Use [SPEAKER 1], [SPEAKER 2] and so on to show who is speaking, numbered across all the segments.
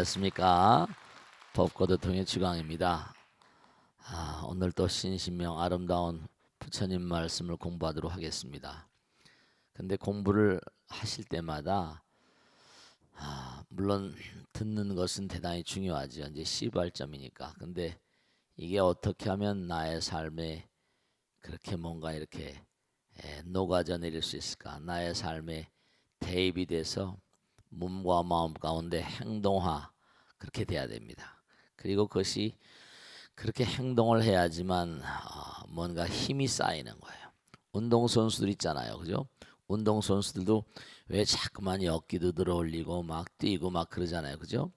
[SPEAKER 1] 안녕하십니까. 법거드 통의 주강입니다. 아, 오늘 또 신신명 아름다운 부처님 말씀을 공부하도록 하겠습니다. 근데 공부를 하실 때마다 아, 물론 듣는 것은 대단히 중요하죠. 이제 시발점이니까. 근데 이게 어떻게 하면 나의 삶에 그렇게 뭔가 이렇게 에, 녹아져 내릴 수 있을까? 나의 삶에 대입이 돼서 몸과 마음 가운데 행동화 그렇게 돼야 됩니다. 그리고 그것이 그렇게 행동을 해야지만 아, 뭔가 힘이 쌓이는 거예요. 운동 선수들 있잖아요, 그죠? 운동 선수들도 왜 자꾸만 어깨도 들어 올리고 막 뛰고 막 그러잖아요, 그죠?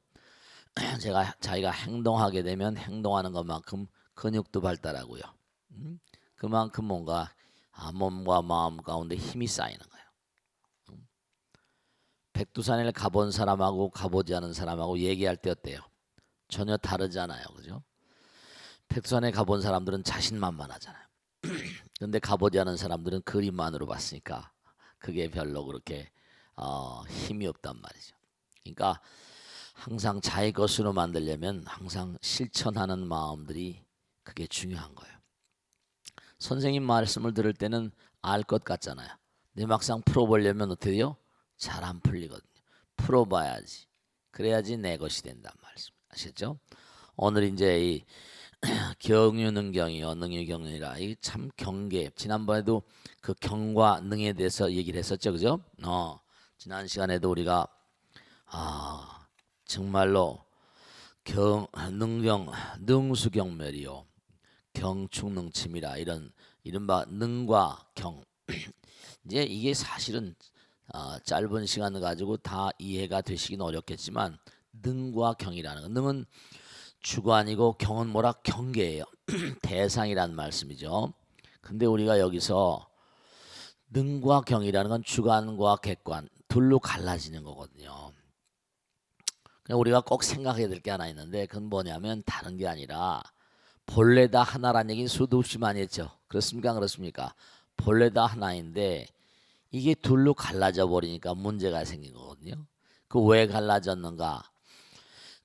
[SPEAKER 1] 제가 자기가 행동하게 되면 행동하는 것만큼 근육도 발달하고요. 음? 그만큼 뭔가 아, 몸과 마음 가운데 힘이 쌓이는 거예요. 음? 백두산을 가본 사람하고 가보지 않은 사람하고 얘기할 때 어때요? 전혀 다르잖아요, 그죠? 백두산에 가본 사람들은 자신만만하잖아요. 근데 가보지 않은 사람들은 그림만으로 봤으니까 그게 별로 그렇게 어, 힘이 없단 말이죠. 그러니까 항상 자기 것으로 만들려면 항상 실천하는 마음들이 그게 중요한 거예요. 선생님 말씀을 들을 때는 알 것 같잖아요. 근데 막상 풀어보려면 어떻게 돼요? 잘 안 풀리거든요. 풀어봐야지. 그래야지 내 것이 된단 말씀. 아시죠? 오늘 이제 이 경유능경이요, 능유경이라 이 참 경계. 지난번에도 그 경과 능에 대해서 얘기를 했었죠, 그죠? 어, 지난 시간에도 우리가 아 정말로 경 능경 능수경멸이요, 경충능침이라 이런 이른바 능과 경. 이제 이게 사실은 어, 짧은 시간을 가지고 다 이해가 되시긴 어렵겠지만 능과 경이라는 거. 능은 주관이고 경은 뭐라 경계예요. 대상이란 말씀이죠. 근데 우리가 여기서 능과 경이라는 건 주관과 객관 둘로 갈라지는 거거든요. 우리가 꼭 생각해야 될 게 하나 있는데 그건 뭐냐면 다른 게 아니라 본래 다 하나란 얘기는 수도 없이 많이 했죠. 그렇습니까? 그렇습니까? 본래 다 하나인데 이게 둘로 갈라져 버리니까 문제가 생긴 거거든요. 그 왜 갈라졌는가?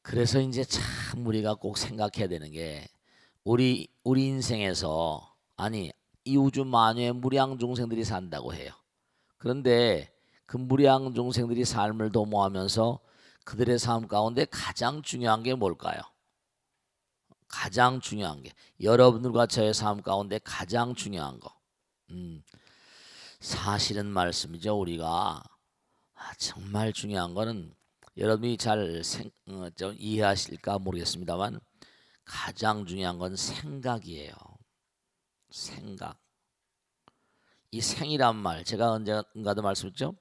[SPEAKER 1] 그래서 이제 참 우리가 꼭 생각해야 되는 게 우리 우리 인생에서 아니 이 우주 만유의 무량 중생들이 산다고 해요. 그런데 그 무량 중생들이 삶을 도모하면서 그들의 삶 가운데 가장 중요한 게 뭘까요? 가장 중요한 게 여러분들과 저의 삶 가운데 가장 중요한 거. 음, 사실은 말씀이죠. 우리가 아, 정말 중요한 거는 여러분이 잘 생, 어, 좀 이해하실까 모르겠습니다만 가장 중요한 건 생각이에요. 생각. 이 생이란 말 제가 언젠가도 말씀했죠.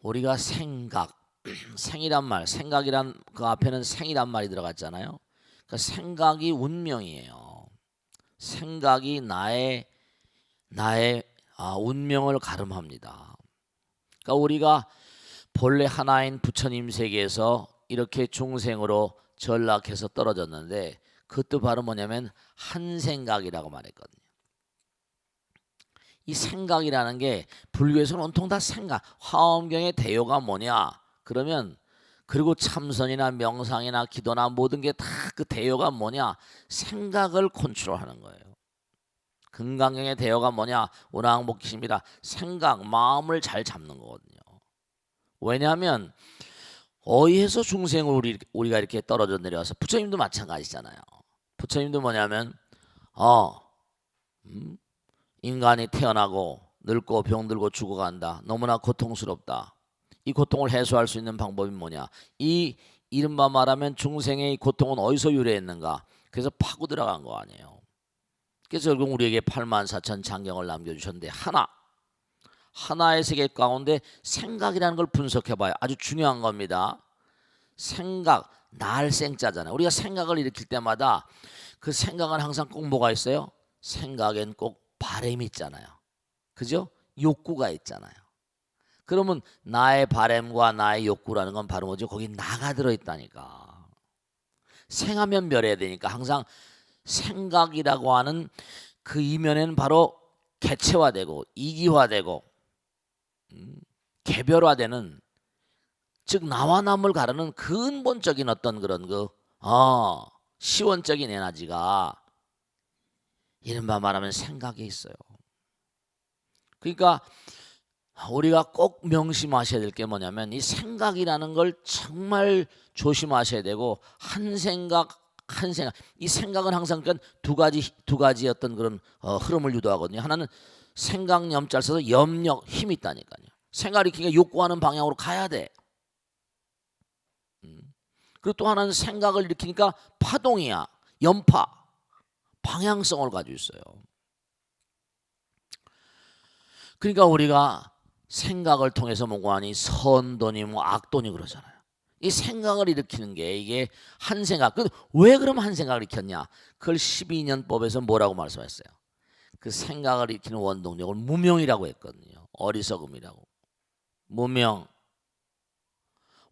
[SPEAKER 1] 우리가 생각, 생이란 말, 생각이란 그 앞에는 생이란 말이 들어갔잖아요. 그러니까 생각이 운명이에요. 생각이 나의 나의 아, 운명을 가름합니다. 그러니까 우리가 본래 하나인 부처님 세계에서 이렇게 중생으로 전락해서 떨어졌는데 그것도 바로 뭐냐면 한 생각이라고 말했거든요. 이 생각이라는 게 불교에서는 온통 다 생각. 화엄경의 대요가 뭐냐? 그러면 그리고 참선이나 명상이나 기도나 모든 게 다 그 대요가 뭐냐? 생각을 컨트롤하는 거예요. 금강경의 대요가 뭐냐? 오랑복기십니다. 생각, 마음을 잘 잡는 거거든요. 왜냐하면 어이해서 중생을 우리, 우리가 이렇게 떨어져 내려와서 부처님도 마찬가지잖아요. 부처님도 뭐냐면 어 음, 인간이 태어나고 늙고 병들고 죽어간다. 너무나 고통스럽다. 이 고통을 해소할 수 있는 방법이 뭐냐? 이 이른바 말하면 중생의 고통은 어디서 유래했는가? 그래서 파고 들어간 거 아니에요. 그래서 결국 우리에게 8만 4천 장경을 남겨주셨는데 하나 하나의 세계 가운데 생각이라는 걸 분석해봐요. 아주 중요한 겁니다. 생각, 날생자잖아요. 우리가 생각을 일으킬 때마다 그 생각은 항상 꼭 뭐가 있어요? 생각엔 꼭 바램이 있잖아요. 그죠? 욕구가 있잖아요. 그러면 나의 바램과 나의 욕구라는 건 바로 뭐죠? 거기 나가 들어 있다니까. 생하면 멸해야 되니까 항상 생각이라고 하는 그 이면에는 바로 개체화되고 이기화되고 음, 개별화되는 즉 나와 남을 가르는 근본적인 어떤 그런 그 어, 시원적인 에너지가 이른바 말하면 생각에 있어요. 그러니까 우리가 꼭 명심하셔야 될 게 뭐냐면 이 생각이라는 걸 정말 조심하셔야 되고 한 생각 한 생각 이 생각은 항상 그두 가지 두 가지 어떤 그런 어, 흐름을 유도하거든요. 하나는 생각 염자를 써서 염력 힘이 있다니까요. 생각이 그러니까 욕구하는 방향으로 가야 돼. 음. 그리고 또 하나는 생각을 일으키니까 파동이야. 연파. 방향성을 가지고 있어요. 그러니까 우리가 생각을 통해서 뭐하니 선돈이 뭐 악돈이 그러잖아요. 이 생각을 일으키는 게 이게 한 생각. 그왜 그럼 한 생각을 일으켰냐? 그걸 12년법에서 뭐라고 말씀했어요? 그 생각을 일으키는 원동력을 무명이라고 했거든요. 어리석음이라고. 무명.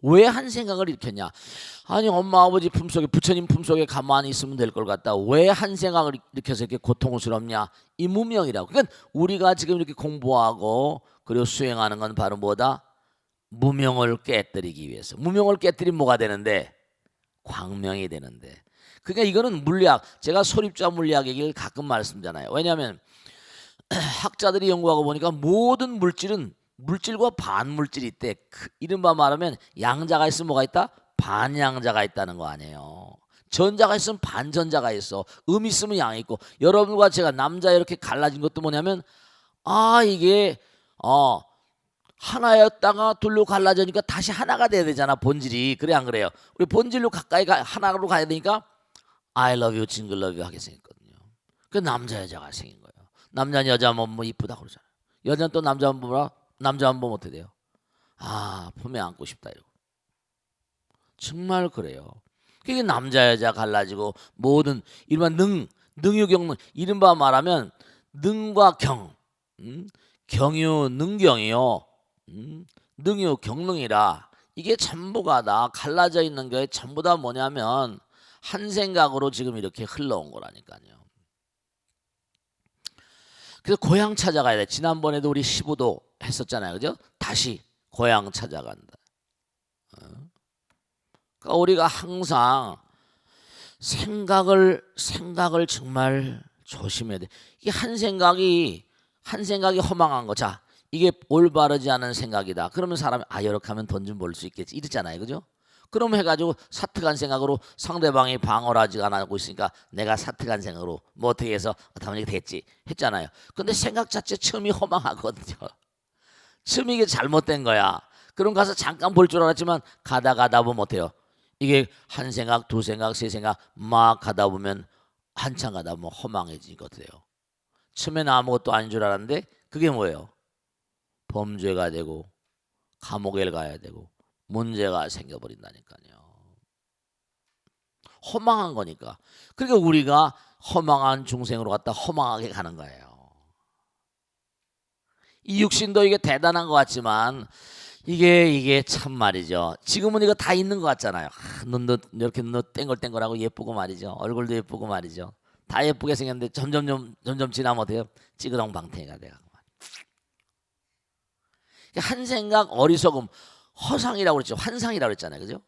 [SPEAKER 1] 왜 한 생각을 일으켰냐? 아니 엄마 아버지 품속에 부처님 품속에 가만히 있으면 될 걸 같다. 왜 한 생각을 일으켜서 이렇게 고통스럽냐? 이 무명이라고. 그러니까 우리가 지금 이렇게 공부하고 그리고 수행하는 건 바로 뭐다? 무명을 깨뜨리기 위해서. 무명을 깨뜨리면 뭐가 되는데? 광명이 되는데. 그러니까 이거는 물리학. 제가 소립자 물리학 얘기를 가끔 말씀드리잖아요. 왜냐하면 학자들이 연구하고 보니까 모든 물질은 물질과 반물질이 있대. 그 이른바 말하면 양자가 있으면 뭐가 있다? 반양자가 있다는 거 아니에요. 전자가 있으면 반전자가 있어. 음 있으면 양 있고. 여러분과 제가 남자 이렇게 갈라진 것도 뭐냐면 아 이게 어 하나였다가 둘로 갈라지니까 다시 하나가 돼야 되잖아 본질이 그래 안 그래요? 우리 본질로 가까이 가, 하나로 가야 되니까 I love you, 징글 love you 하게 생겼거든요. 그 남자 여자가 생긴 거예요. 남자 여자 하면 뭐 이쁘다 그러잖아요. 여자는 또 남자 한번 보라 남자 한번 어떻게 돼요? 아 품에 안고 싶다 이러고 정말 그래요. 그게 남자 여자 갈라지고 모든 일반 능 능유경능 이른바 말하면 능과 경 음? 경유 능경이요 음? 능유 경능이라 이게 전부가 다 갈라져 있는 게 전부 다 뭐냐면 한 생각으로 지금 이렇게 흘러온 거라니까요. 그래서 고향 찾아가야 돼. 지난번에도 우리 15도 했었잖아요. 그죠? 다시 고향 찾아간다. 어? 그러니까 우리가 항상 생각을 생각을 정말 조심해야 돼. 이게 한 생각이 한 생각이 허망한 거. 자, 이게 올바르지 않은 생각이다. 그러면 사람이 아 이렇게 하면 돈 좀 벌 수 있겠지. 이랬잖아요. 그죠? 그럼 해가지고 사특한 생각으로 상대방이 방어를 하지 않고 있으니까 내가 사특한 생각으로 뭐 어떻게 해서 하면 됐지 했잖아요. 근데 생각 자체 처음이 허망하거든요. 처음이 이게 잘못된 거야. 그럼 가서 잠깐 볼 줄 알았지만 가다 가다 보면 어때요? 이게 한 생각, 두 생각, 세 생각 막 가다 보면 한참 가다 보면 허망해지거든요. 처음에는 아무것도 아닌 줄 알았는데 그게 뭐예요? 범죄가 되고 감옥에 가야 되고 문제가 생겨버린다니까요. 허망한 거니까. 그러니까 우리가 허망한 중생으로 갔다 허망하게 가는 거예요. 이 육신도 이게 대단한 것 같지만 이게 이게 참 말이죠. 지금은 이거 다 있는 것 같잖아요. 아, 눈도 이렇게 눈 땡글땡글하고 예쁘고 말이죠. 얼굴도 예쁘고 말이죠. 다 예쁘게 생겼는데 점점 점 점점 지나면 어때요? 찌그렁방태가 돼가고 한 생각 어리석음 허상이라고 그랬죠. 환상이라고 그랬잖아요. 그죠?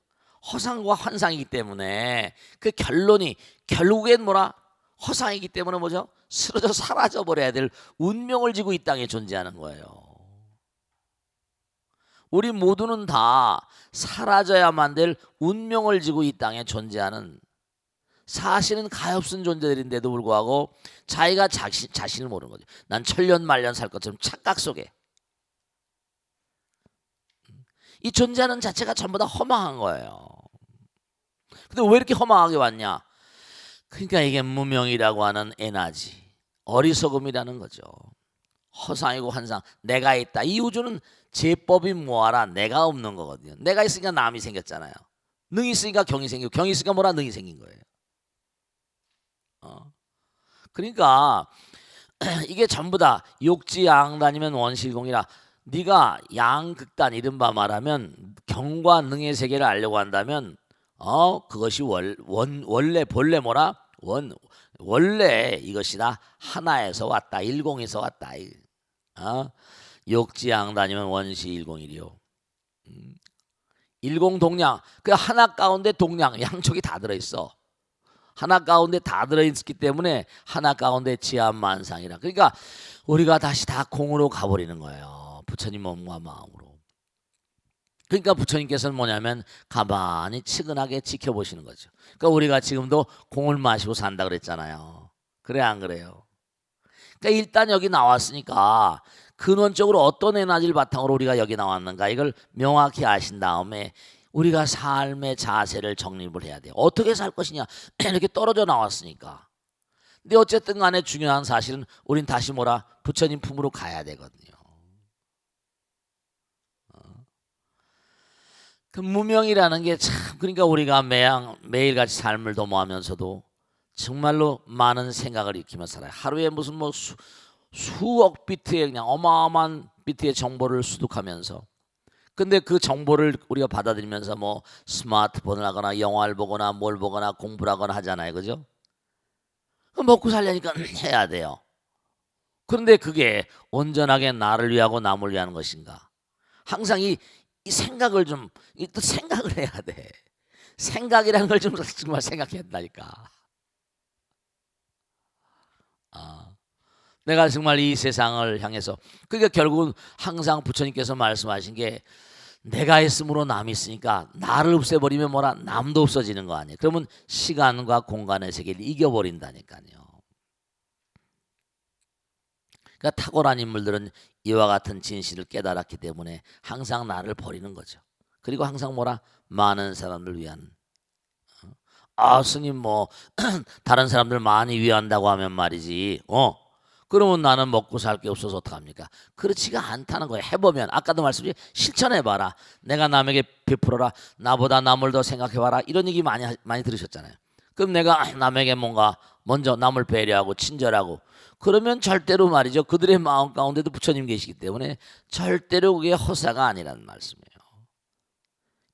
[SPEAKER 1] 허상과 환상이기 때문에 그 결론이 결국엔 뭐라? 허상이기 때문에 뭐죠? 쓰러져 사라져 버려야 될 운명을 지고 이 땅에 존재하는 거예요. 우리 모두는 다 사라져야만 될 운명을 지고 이 땅에 존재하는 사실은 가엾은 존재들인데도 불구하고 자기가 자신, 자신을 모르는 거죠. 난 천년 말년 살 것처럼 착각 속에 이 존재하는 자체가 전부 다 허망한 거예요. 근데 왜 이렇게 허망하게 왔냐? 그러니까 이게 무명이라고 하는 에너지, 어리석음이라는 거죠. 허상이고 환상, 내가 있다. 이 우주는 제법이 뭐하라? 내가 없는 거거든요. 내가 있으니까 남이 생겼잖아요. 능이 있으니까 경이 생기고 경이 있으니까 뭐라 능이 생긴 거예요. 어. 그러니까 이게 전부 다 욕지양단이면 원실공이라 네가 양극단 이른바 말하면 경과 능의 세계를 알려고 한다면 어 그것이 월, 원, 원래 본래 뭐라 원 원래 이것이다 하나에서 왔다 일공에서 왔다 어 욕지양단이면 원시 일공이리요 음. 일공 동량 그 하나 가운데 동량 양쪽이 다 들어있어. 하나 가운데 다 들어있기 때문에 하나 가운데 지한만상이라. 그러니까 우리가 다시 다 공으로 가버리는 거예요. 부처님 몸과 마음으로. 그러니까 부처님께서는 뭐냐면 가만히 치근하게 지켜보시는 거죠. 그러니까 우리가 지금도 공을 마시고 산다 그랬잖아요. 그래 안 그래요? 그러니까 일단 여기 나왔으니까 근원적으로 어떤 에너지를 바탕으로 우리가 여기 나왔는가 이걸 명확히 아신 다음에 우리가 삶의 자세를 정립을 해야 돼요. 어떻게 살 것이냐 이렇게 떨어져 나왔으니까. 근데 어쨌든 간에 중요한 사실은 우린 다시 뭐라 부처님 품으로 가야 되거든요. 어. 그 무명이라는 게 참 그러니까 우리가 매양 매일같이 삶을 도모하면서도 정말로 많은 생각을 익히며 살아요. 하루에 무슨 뭐 수, 수억 비트의 그냥 어마어마한 비트의 정보를 수독하면서 근데 그 정보를 우리가 받아들이면서 뭐 스마트폰을 하거나 영화를 보거나 뭘 보거나 공부를 하거나 하잖아요. 그죠? 그럼 먹고 살려니까 해야 돼요. 그런데 그게 온전하게 나를 위하고 남을 위한 것인가? 항상 이, 이 생각을 좀, 이 또 생각을 해야 돼. 생각이라는 걸좀 정말 생각해야 된다니까. 아, 내가 정말 이 세상을 향해서 그러니까 결국은 항상 부처님께서 말씀하신 게 내가 있음으로 남이 있으니까 나를 없애버리면 뭐라 남도 없어지는 거 아니에요. 그러면 시간과 공간의 세계를 이겨버린다니까요. 그러니까 탁월한 인물들은 이와 같은 진실을 깨달았기 때문에 항상 나를 버리는 거죠. 그리고 항상 뭐라 많은 사람을 위한 어? 아 스님 뭐 다른 사람들 많이 위한다고 하면 말이지 어 그러면 나는 먹고 살 게 없어서 어떡합니까? 그렇지가 않다는 거예요. 해보면 아까도 말씀드린 실천해봐라. 내가 남에게 베풀어라. 나보다 남을 더 생각해봐라. 이런 얘기 많이 하- 많이 들으셨잖아요. 그럼 내가 남에게 뭔가 먼저 남을 배려하고 친절하고 그러면 절대로 말이죠. 그들의 마음 가운데도 부처님 계시기 때문에 절대로 그게 허사가 아니라는 말씀이에요.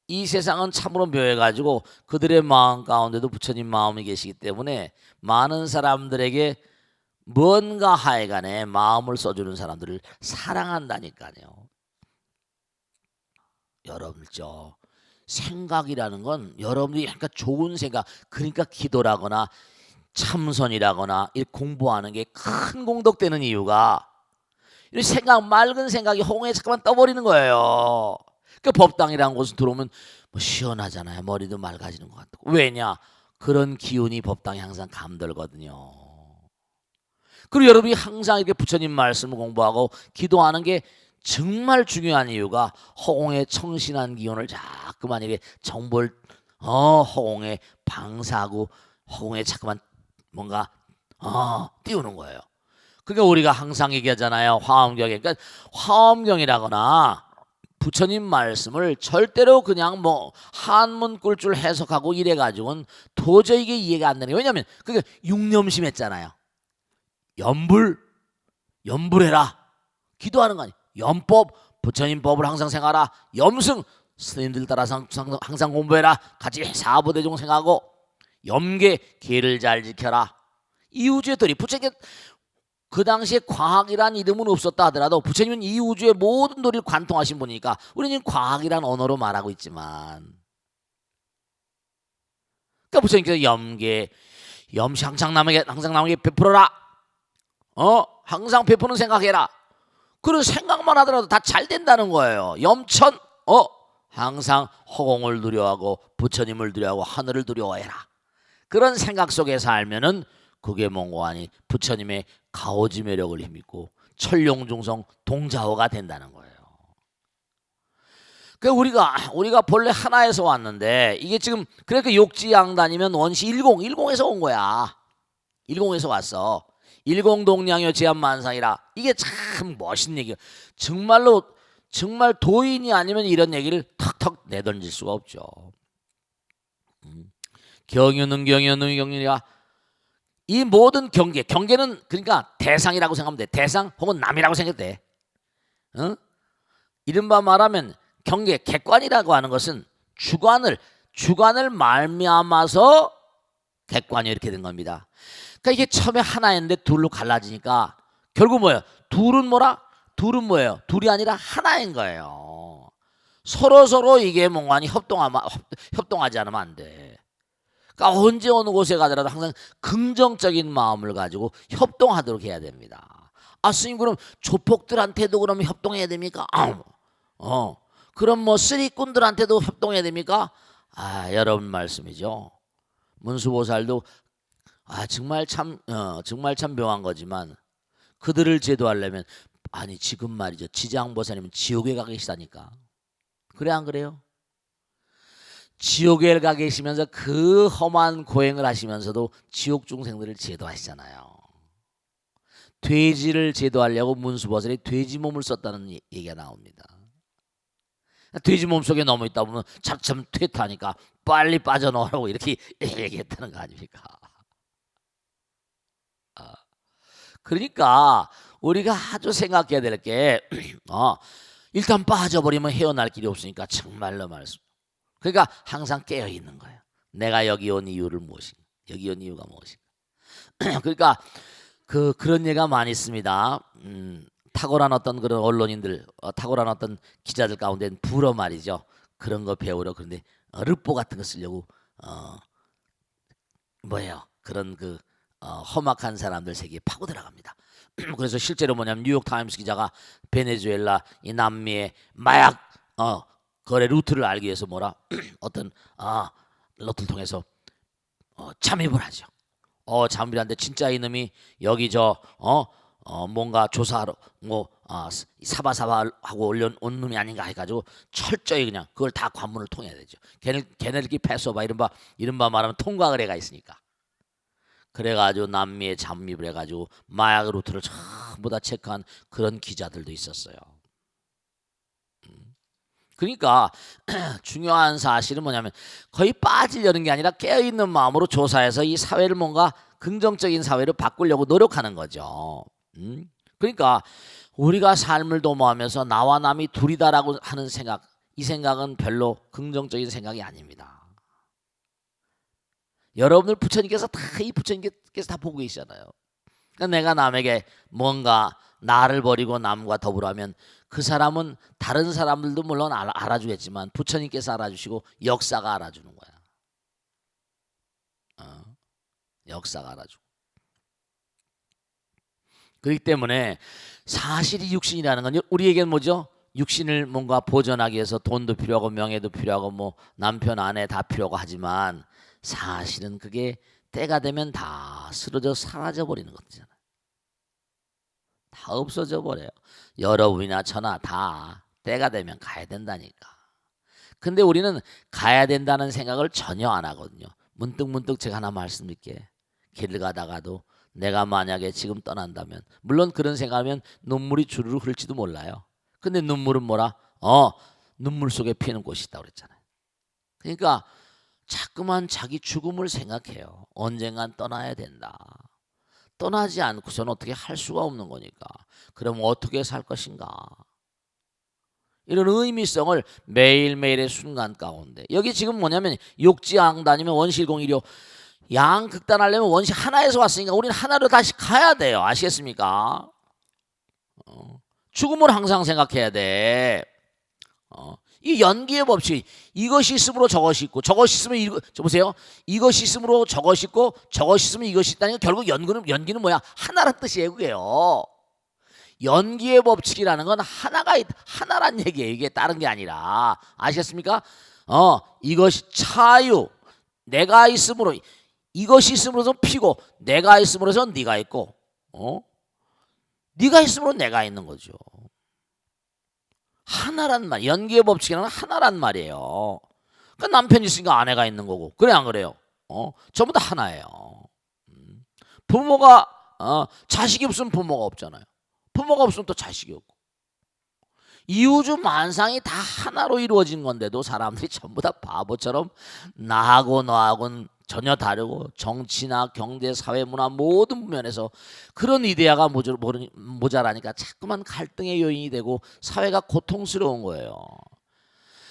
[SPEAKER 1] 이 세상은 참으로 묘해가지고 그들의 마음 가운데도 부처님 마음이 계시기 때문에 많은 사람들에게 뭔가 하여간에 마음을 써주는 사람들을 사랑한다니까요. 여러분 저 생각이라는 건 여러분들이 약간 좋은 생각 그러니까 기도라거나 참선이라거나 이 공부하는 게 큰 공덕되는 이유가 이 생각 맑은 생각이 홍에 잠깐만 떠버리는 거예요. 그 법당이라는 곳은 들어오면 뭐 시원하잖아요. 머리도 맑아지는 것 같고 왜냐 그런 기운이 법당에 항상 감돌거든요. 그리고 여러분이 항상 이렇게 부처님 말씀을 공부하고 기도하는 게 정말 중요한 이유가 허공에 청신한 기운을 자꾸만 이렇게 정보를 어 허공에 방사하고 허공에 자꾸만 뭔가 어 띄우는 거예요. 그러니까 우리가 항상 얘기하잖아요. 화엄경에 그러니까 화엄경이라거나 부처님 말씀을 절대로 그냥 뭐 한문 꿀줄 해석하고 이래 가지고는 도저히 이게 이해가 안 되는 거예요. 왜냐하면 그게 육념심 했잖아요. 연불 연불해라 기도하는 거 아니 연법 부처님 법을 항상 생각하라 염승 스님들 따라 항상, 항상 공부해라 같이 사부대종 생각하고 염계 계를 잘 지켜라. 이 우주의 도리 부처님 그 당시에 과학이란 이름은 없었다 하더라도 부처님은 이 우주의 모든 도리를 관통하신 분이니까 우리는 과학이란 언어로 말하고 있지만. 그러니까 부처님께서 염계 염시 항상 남에게 항상 남에게 베풀어라. 어? 항상 베푸는 생각해라. 그런 생각만 하더라도 다 잘 된다는 거예요. 염천 어? 항상 허공을 두려워하고 부처님을 두려워하고 하늘을 두려워해라 그런 생각 속에 살면은 그게 뭔고 하니 부처님의 가오지 매력을 힘입고 천룡중성 동자호가 된다는 거예요. 그 우리가 우리가 본래 하나에서 왔는데 이게 지금 그러니까 욕지양단이면 원시 일공 일공에서 온 거야. 일공에서 왔어. 일공동량여 제한만상이라 이게 참 멋있는 얘기야. 정말로 정말 도인이 아니면 이런 얘기를 턱턱 내던질 수가 없죠. 음. 경유는 경유는 경유야. 이 모든 경계, 경계는 그러니까 대상이라고 생각하면 돼. 대상 혹은 남이라고 생각해도 돼. 어? 이른바 말하면 경계, 객관이라고 하는 것은 주관을 주관을 말미암아서 객관이 이렇게 된 겁니다. 그러니까 이게 처음에 하나였는데 둘로 갈라지니까 결국 뭐예요? 둘은 뭐라? 둘은 뭐예요? 둘이 아니라 하나인 거예요. 서로 서로 이게 뭔가니 협동하면 협동하지 않으면 안 돼. 그러니까 언제 어느 곳에 가더라도 항상 긍정적인 마음을 가지고 협동하도록 해야 됩니다. 아 스님 그럼 조폭들한테도 그러면 협동해야 됩니까? 아, 어 그럼 뭐 쓰리꾼들한테도 협동해야 됩니까? 아 여러분 말씀이죠. 문수보살도 아 정말 참 어, 정말 참 묘한 거지만 그들을 제도하려면 아니 지금 말이죠 지장보살님은 지옥에 가 계시다니까 그래 안 그래요? 지옥에 가 계시면서 그 험한 고행을 하시면서도 지옥 중생들을 제도하시잖아요. 돼지를 제도하려고 문수보살이 돼지 몸을 썼다는 얘- 얘기가 나옵니다. 돼지 몸 속에 넘어 있다 보면 차츰 퇴타니까 빨리 빠져나오라고 이렇게 얘기했다는 거 아닙니까? 아, 그러니까 우리가 아주 생각해야 될 게 어, 일단 빠져버리면 헤어날 길이 없으니까 정말로 말씀. 그러니까 항상 깨어 있는 거예요. 내가 여기 온 이유를 무엇인가? 여기 온 이유가 무엇인가? 그러니까 그 그런 예가 많이 있습니다. 음, 탁월한 어떤 그런 언론인들, 어, 탁월한 어떤 기자들 가운데 불어 말이죠. 그런 거 배우려 그런데 어, 르뽀 같은 거 쓰려고 어 뭐예요? 그런 그 어, 험악한 사람들 세계에 파고 들어갑니다. 그래서 실제로 뭐냐면 뉴욕 타임스 기자가 베네수엘라 이 남미의 마약 어, 거래 루트를 알기 위해서 뭐라 어떤 아 로트를 통해서 어, 잠입을 하죠. 어 잠입을 하는데 진짜 이놈이 여기 저어 어, 뭔가 조사하러 뭐 아, 사바사바 하고 올려온 놈이 아닌가 해가지고 철저히 그냥 그걸 다 관문을 통해야 되죠. 걔네 걔네들끼리 패스오바 이른바 이른바 말하면 통과 의뢰가 있으니까. 그래가지고 남미에 잠입을 해가지고 마약 루트를 전부 다 체크한 그런 기자들도 있었어요. 음. 그러니까 중요한 사실은 뭐냐면 거의 빠지려는 게 아니라 깨어있는 마음으로 조사해서 이 사회를 뭔가 긍정적인 사회로 바꾸려고 노력하는 거죠. 음? 그러니까 우리가 삶을 도모하면서 나와 남이 둘이다라고 하는 생각, 이 생각은 별로 긍정적인 생각이 아닙니다. 여러분들 부처님께서 다 이 부처님께서 다 보고 계시잖아요. 그러니까 내가 남에게 뭔가 나를 버리고 남과 더불어하면 그 사람은 다른 사람들도 물론 알아, 알아 주겠지만 부처님께서 알아주시고 역사가 알아주는 거야. 어, 역사가 알아주고. 그렇기 때문에 사실이 육신이라는 건 우리에겐 뭐죠? 육신을 뭔가 보존하기 위해서 돈도 필요하고 명예도 필요하고 뭐 남편 아내 다 필요하고 하지만 사실은 그게 때가 되면 다 쓰러져 사라져 버리는 것이잖아요. 다 없어져 버려요. 여러분이나 저나 다 때가 되면 가야 된다니까. 근데 우리는 가야 된다는 생각을 전혀 안 하거든요. 문득 문득 제가 하나 말씀드릴게. 길 가다가도 내가 만약에 지금 떠난다면 물론 그런 생각하면 눈물이 주르르 흐를지도 몰라요. 근데 눈물은 뭐라? 어, 눈물 속에 피는 꽃이 있다고 그랬잖아요. 그러니까 자꾸만 자기 죽음을 생각해요. 언젠간 떠나야 된다. 떠나지 않고서는 어떻게 할 수가 없는 거니까. 그럼 어떻게 살 것인가? 이런 의미성을 매일매일의 순간 가운데 여기 지금 뭐냐면 욕지양 다니면 원실공일이요. 양극단 하려면 원시 하나에서 왔으니까 우리는 하나로 다시 가야 돼요. 아시겠습니까? 어, 죽음을 항상 생각해야 돼. 어, 이 연기의 법칙 이것이 있으므로 저것이 있고 저것이 있으면 이거 저 보세요. 이것이 있으므로 저것이 있고 저것이 있으면 이것이 있다니까 결국 연기는 연기는 뭐야? 하나란 뜻이에요 그게요 연기의 법칙이라는 건 하나가 있, 하나란 얘기예요 이게 다른 게 아니라. 아시겠습니까? 어 이것이 차유 내가 있으므로 이것이 있으므로서 피고 내가 있으므로서 네가 있고 어? 네가 있으므로 내가 있는 거죠. 하나란 말, 연기의 법칙이란 하나란 말이에요. 그 남편 있으니까 아내가 있는 거고, 그래 안 그래요? 어, 전부 다 하나예요. 음. 부모가 어, 자식이 없으면 부모가 없잖아요. 부모가 없으면 또 자식이 없고. 이우주 만상이 다 하나로 이루어진 건데도 사람들이 전부 다 바보처럼 나하고 너하고는 전혀 다르고 정치나 경제, 사회, 문화 모든 면에서 그런 이데아가 모자, 모자라니까 자꾸만 갈등의 요인이 되고 사회가 고통스러운 거예요.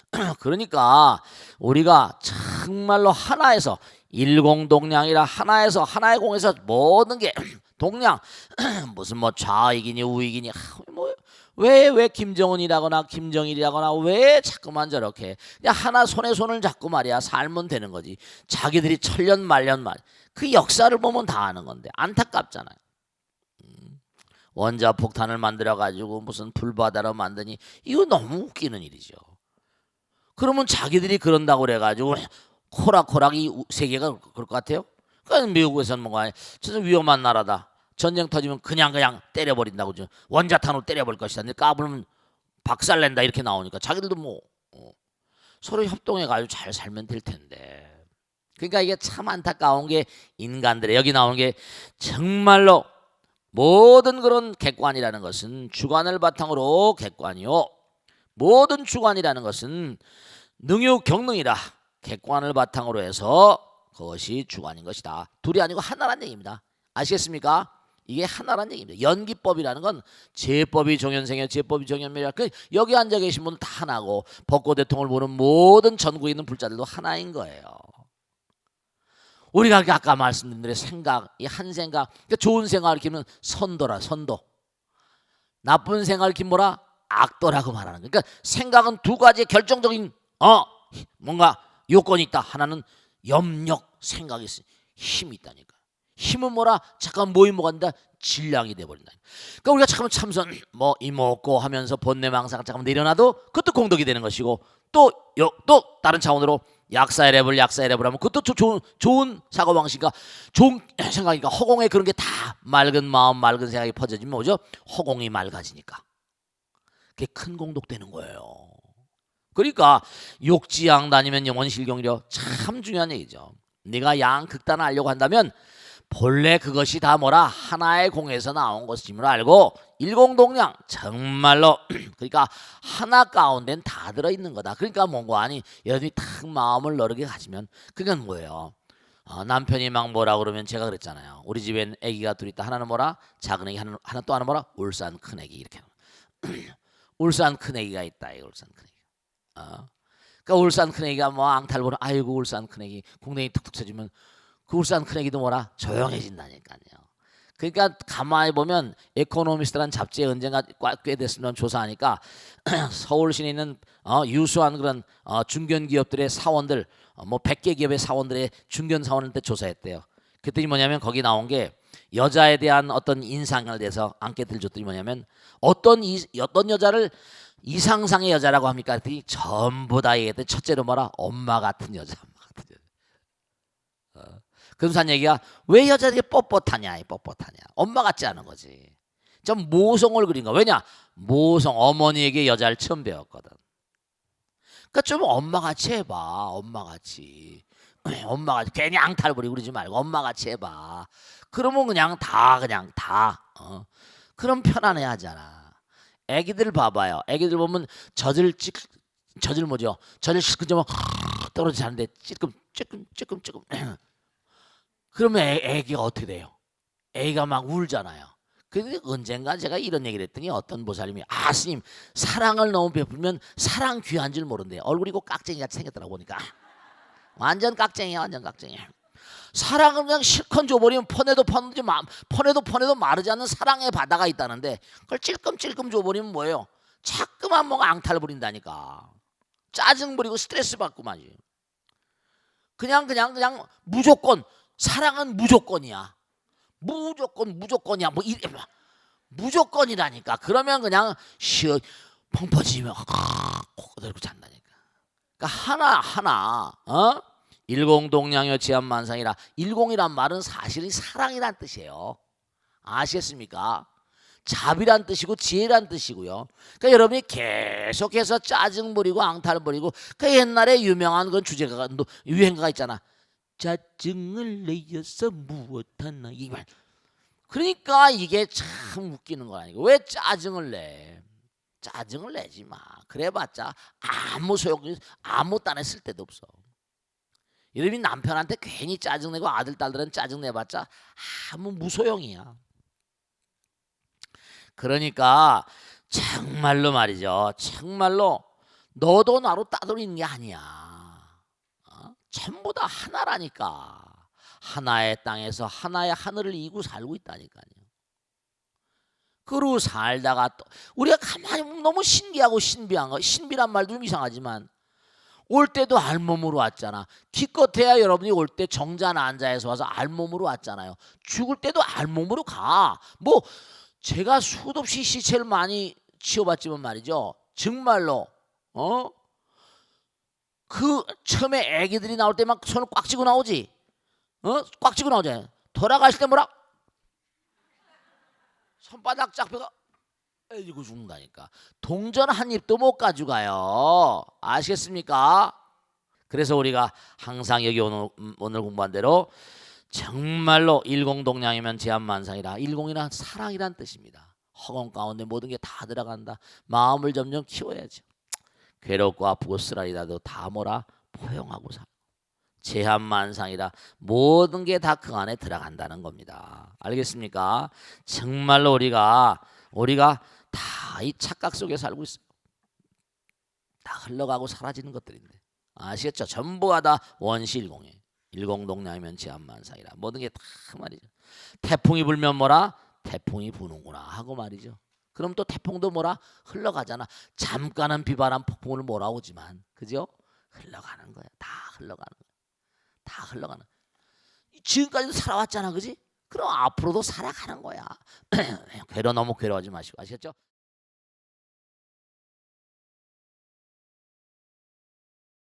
[SPEAKER 1] 그러니까 우리가 정말로 하나에서 일공동량이라 하나에서 하나의 공에서 모든 게 동량 무슨 뭐 좌익이니 우익이니 뭐 왜 왜 김정은이라거나 김정일이라거나 왜 자꾸만 저렇게 그냥 하나 손에 손을 잡고 말이야. 살면 되는 거지. 자기들이 천년 말년 말 그 역사를 보면 다 아는 건데 안타깝잖아요. 음. 원자 폭탄을 만들어 가지고 무슨 불바다로 만드니 이거 너무 웃기는 일이죠. 그러면 자기들이 그런다고 그래 가지고 코락코락 이 우- 세계가 그럴 것 같아요? 그러니까 미국에서는 뭔가 진짜 위험한 나라다 전쟁 터지면 그냥 그냥 때려버린다고 죠 원자탄으로 때려버릴 것이다. 까불면 박살낸다 이렇게 나오니까 자기들도 뭐 어, 서로 협동해 가지고 잘 살면 될 텐데. 그러니까 이게 참 안타까운 게 인간들의 여기 나오는 게 정말로 모든 그런 객관이라는 것은 주관을 바탕으로 객관이요. 모든 주관이라는 것은 능유 경능이라 객관을 바탕으로 해서 그것이 주관인 것이다. 둘이 아니고 하나란 얘기입니다. 아시겠습니까? 이게 하나란 얘기입니다. 연기법이라는 건 제법이 정현생이요, 제법이 정현매야. 그 여기 앉아 계신 분은 다 하나고 벚꽃 대통을 보는 모든 전국에 있는 불자들도 하나인 거예요. 우리가 아까 말씀드린 대로 생각, 이 한 생각, 그러니까 좋은 생각을 키면 선도라, 선도. 나쁜 생각을 키면 뭐라? 악도라고 말하는 거예요. 그러니까 생각은 두 가지 결정적인 어 뭔가 요건이 있다. 하나는 염력 생각이 있어 힘이 있다니까. 힘은 뭐라? 잠깐 모임 뭐간다 질량이 돼 버린다. 그러니까 우리가 잠깐 참선 뭐 이먹고 하면서 본내 망상 잠깐 내려놔도 그것도 공덕이 되는 것이고 또또 다른 차원으로 약사의 랩을 약사의 랩을 하면 그것도 조- 좋은 좋은 사고 방식과 좋은 생각이니까 허공에 그런 게 다 맑은 마음 맑은 생각이 퍼져지면 뭐죠? 허공이 맑아지니까 그게 큰 공덕 되는 거예요. 그러니까 욕지양 다니면 영원 실경이려 참 중요한 얘기죠. 네가 양 극단을 알려고 한다면 본래 그것이 다 뭐라 하나의 공에서 나온 것임을 알고 일공동량 정말로 그러니까 하나 가운데는 다 들어 있는 거다. 그러니까 뭔가 아니 여러분이 탁 마음을 너르게 가지면 그건 뭐예요? 어, 남편이 막 뭐라 그러면 제가 그랬잖아요. 우리 집엔 아기가 둘 있다. 하나는 뭐라 작은 아기 하나, 하나 또 하나 뭐라 울산 큰 아기 이렇게 울산 큰 아기가 있다. 이 울산 큰 아기. 어. 그러니까 울산 큰애기가 뭐 앙탈 보는 아이고 울산 큰애기 궁뎅이 툭툭 쳐주면 그 울산 큰애기도 뭐라 조용해진다니까요. 그러니까 가만히 보면 에코노미스트란 잡지에 언젠가 꽉- 꽤 됐으면 조사하니까 서울시에 있는 어, 유수한 그런 어, 중견 기업들의 사원들 어, 뭐 100개 기업의 사원들의 중견 사원한테 조사했대요. 그랬더니 뭐냐면 거기 나온 게 여자에 대한 어떤 인상에 대해서 앙케트를 줬더니 뭐냐면 어떤 이, 어떤 여자를 이상상의 여자라고 합니까? 그랬더니 전부 다 얘기했더니 첫째로 뭐라 엄마 같은 여자. 한 얘기가 왜 여자들이 뻣뻣하냐, 이 뻣뻣하냐. 엄마 같지 않은 거지. 좀 모성을 그린 거. 왜냐? 모성 어머니에게 여자를 처음 배웠거든. 그러니까 좀 엄마 같이 해봐. 엄마 같이. 엄마 같이 괜히 앙탈 부리고 그러지 말고 엄마 같이 해봐. 그러면 그냥 다 그냥 다. 어. 그럼 편안해 하잖아. 애기들 봐봐요. 애기들 보면 젖을 찌 젖을 뭐죠? 젖을 시끄러면 떨어지지 않는데 찔끔 찔끔 찔끔 찔끔. 그러면 애, 애기가 어떻게 돼요? 애기가 막 울잖아요. 근데 언젠가 제가 이런 얘기를 했더니 어떤 보살님이 아 스님 사랑을 너무 베풀면 사랑 귀한 줄 모른대요. 얼굴이 꼭 깍쟁이 같이 생겼더라고 보니까 완전 깍쟁이야 완전 깍쟁이야. 사랑을 그냥 실컷 줘버리면 퍼내도 퍼내도 마, 퍼내도 퍼내도 마르지 않는 사랑의 바다가 있다는데 그걸 찔끔찔끔 줘버리면 뭐예요? 자꾸만 뭐가 앙탈 부린다니까 짜증 부리고 스트레스 받고 말이지 그냥 그냥 그냥 무조건 사랑은 무조건이야 무조건 무조건이야 뭐 이래 막 무조건이라니까 그러면 그냥 쉬어 펑퍼지면 콕 들고 잔다니까 그러니까 하나 하나 어 일공동량여 지한만상이라 일공이란 말은 사실은 사랑이란 뜻이에요. 아시겠습니까? 자비란 뜻이고 지혜란 뜻이고요. 그러니까 여러분이 계속해서 짜증 부리고 앙탈 부리고 그 옛날에 유명한 그 주제가가 또 유행가가 있잖아. 짜증을 내어서 무엇하나 이 말. 그러니까 이게 참 웃기는 거 아니고 왜 짜증을 내? 짜증을 내지 마. 그래봤자 아무 소용 아무 딴에 쓸 데도 없어. 여러분이 남편한테 괜히 짜증내고 아들 딸들은 짜증내봤자 아무 무소용이야. 그러니까 정말로 말이죠. 정말로 너도 나로 따돌리는 게 아니야. 어? 전부 다 하나라니까. 하나의 땅에서 하나의 하늘을 이고 살고 있다니까요. 그러고 살다가 또 우리가 가만히 너무 신기하고 신비한 거 신비란 말도 좀 이상하지만 올 때도 알몸으로 왔잖아. 기껏해야 여러분이 올 때 정자 난자에서 와서 알몸으로 왔잖아요. 죽을 때도 알몸으로 가. 뭐 제가 수도 없이 시체를 많이 치워봤지만 말이죠. 정말로 어? 그 처음에 애기들이 나올 때 막 손을 꽉 쥐고 나오지. 어? 꽉 쥐고 나오잖아요. 돌아가실 때 뭐라? 손바닥 쫙 펴가 이고 죽는다니까. 동전 한 입도 못 가져가요. 아시겠습니까? 그래서 우리가 항상 여기 오늘, 음, 오늘 공부한 대로 정말로 일공동량이면 제한만상이라 일공이란 사랑이란 뜻입니다. 허공 가운데 모든 게 다 들어간다. 마음을 점점 키워야죠. 괴롭고 아프고 쓰라리라도 다 뭐라 포용하고 살. 제한만상이라 모든 게 다 그 안에 들어간다는 겁니다. 알겠습니까? 정말로 우리가 우리가 다 이 착각 속에 살고 있어요. 다 흘러가고 사라지는 것들인데 아시겠죠? 전부가 다 원시일공에 일공동량이면 제한만상이라 모든 게 다 말이죠. 태풍이 불면 뭐라 태풍이 부는구나 하고 말이죠. 그럼 또 태풍도 뭐라 흘러가잖아. 잠깐은 비바람 폭풍을 몰아오지만 그죠? 흘러가는 거야. 다 흘러가는 거야. 다 흘러가는. 지금까지도 살아왔잖아, 그지? 그럼 앞으로도 살아가는 거야. 괴로 너무 괴로워하지 마시고 아시겠죠?